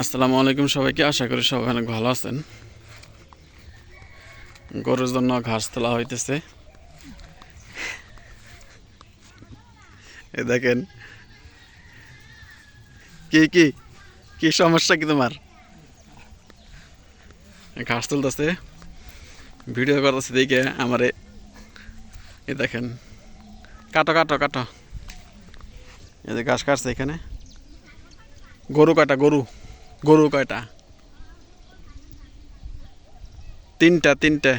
আসসালামু আলাইকুম সবাইকে, আশা করি সবাই অনেক ভালো আছেন। গরুর জন্য ঘাস তোলা হইতেছে। এ দেখেন, কি কি কি সমস্যা কি তোমার? ঘাস তুলতেছে, ভিডিও করতেছে দেখে আমারে। এ দেখেন, কাটো কাটো কাটো। এই যে ঘাস কাটছে এখানে। গরু কাটা গরু। গরু কয়টা? তিনটা তিনটা।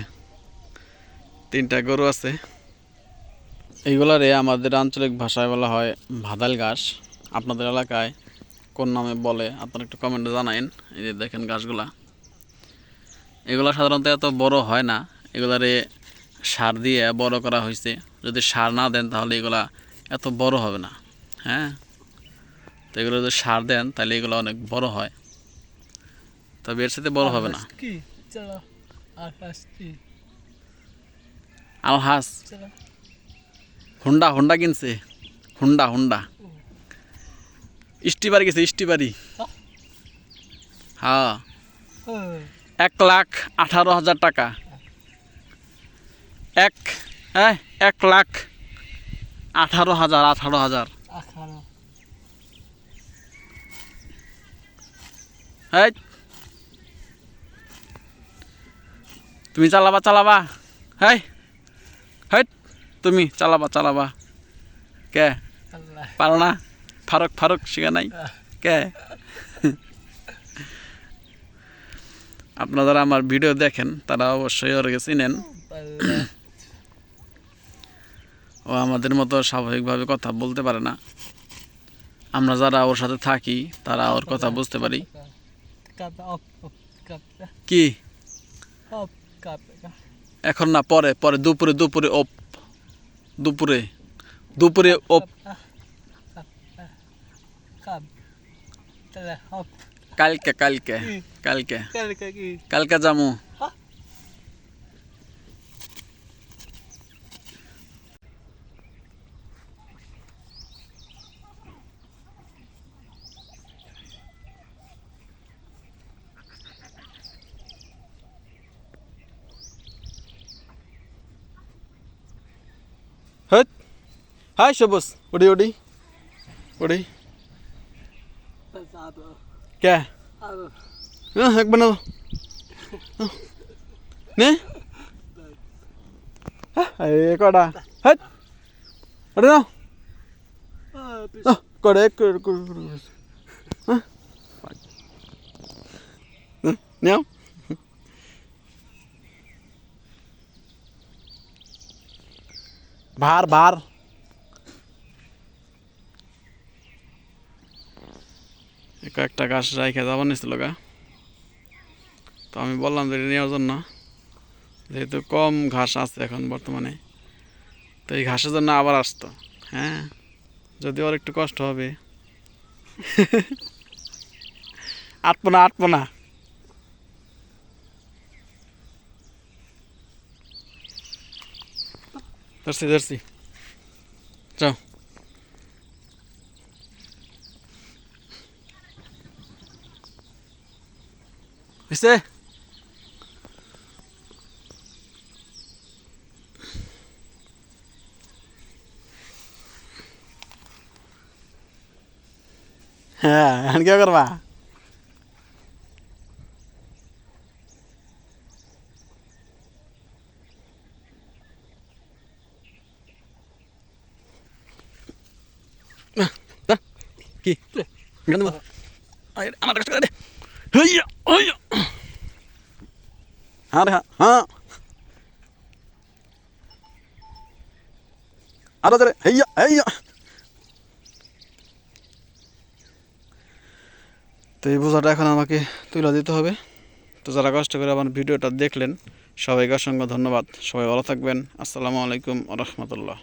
তিনটা গরু আছে। এইগুলারে আমাদের আঞ্চলিক ভাষায় বলা হয় ভাদাল ঘাস। আপনাদের এলাকায় কোন নামে বলে, আপনারা একটু কমেন্টে জানাইন। এই যে দেখেন গাছগুলা এগুলা সাধারণত এত বড় হয় না। এগুলারে সার দিয়ে বড় করা হয়েছে। যদি সার না দেন তাহলে এগুলা এত বড় হবে না। হ্যাঁ? তো এগুলো যদি সার দেন তাহলে এগুলো অনেক বড় হয়। তবে এর সাথে বড় হবে না। কি? চলো আকাশ কি? আলহাস। হুন্ডা হুন্ডা কিনছে। Honda Honda. স্টিবারি গেছে স্টিবারি হ্যাঁ? এক লাখ আঠারো হাজার টাকা। এক হ্যাঁ এক লাখ আঠারো হাজার আঠারো হাজার। হ্যাঁ তুমি চালাবা চালাবা। হ্যাঁ হ্যাঁ তুমি চালাবা চালাবা। কে? পারো না? ফারুক ফারুক শিখা নাই? কে? আপনারা যারা আমার ভিডিও দেখেন তারা অবশ্যই ওর কাছে চিনেন ও আমাদের মতো স্বাভাবিকভাবে কথা বলতে পারে না। আমরা যারা ওর সাথে থাকি তারা ওর কথা বুঝতে পারি। কি? এখন না পরে পরে দুপুরে দুপুরে অপ দুপুরে দুপুরে অপ কালকে কালকে কালকে। কালকে যাব কালকে যামু। হাই সবুজ ওডি ওডি ওডি যাব কে আর হ্যাঁ এক বানাও নে এই কটা হট ওটা নাও আহ, করে করে করে করে। হ্যাঁ হ্যাঁ, নাও ভার ভার কয়েকটা গাছ রাইখে যাবার নিছিল গা তো আমি বললাম যে নেওয়ার জন্য। যেহেতু কম ঘাস আছে এখন বর্তমানে, তো এই ঘাসের জন্য আবার আসতো হ্যাঁ? যদি ওর একটু কষ্ট হবে। আটবো না আটবো না। ধরছি ধরছি। যাও। হয়েছে হ্যাঁ এখন কি করবা না, না, কি গান দেবো আয়, আমার কাছে দে হইয়া হইয়া হ্যাঁ রে হ্যাঁ। আরও ধরে হেইয়া হেইয়া তো এই বোঝাটা এখন আমাকে তুলে দিতে হবে। তো যারা কষ্ট করে আমার ভিডিওটা দেখলেন, সবাইকে অসংখ্য ধন্যবাদ। সবাই ভালো থাকবেন। আসসালামু আলাইকুম রহমতুল্লাহ।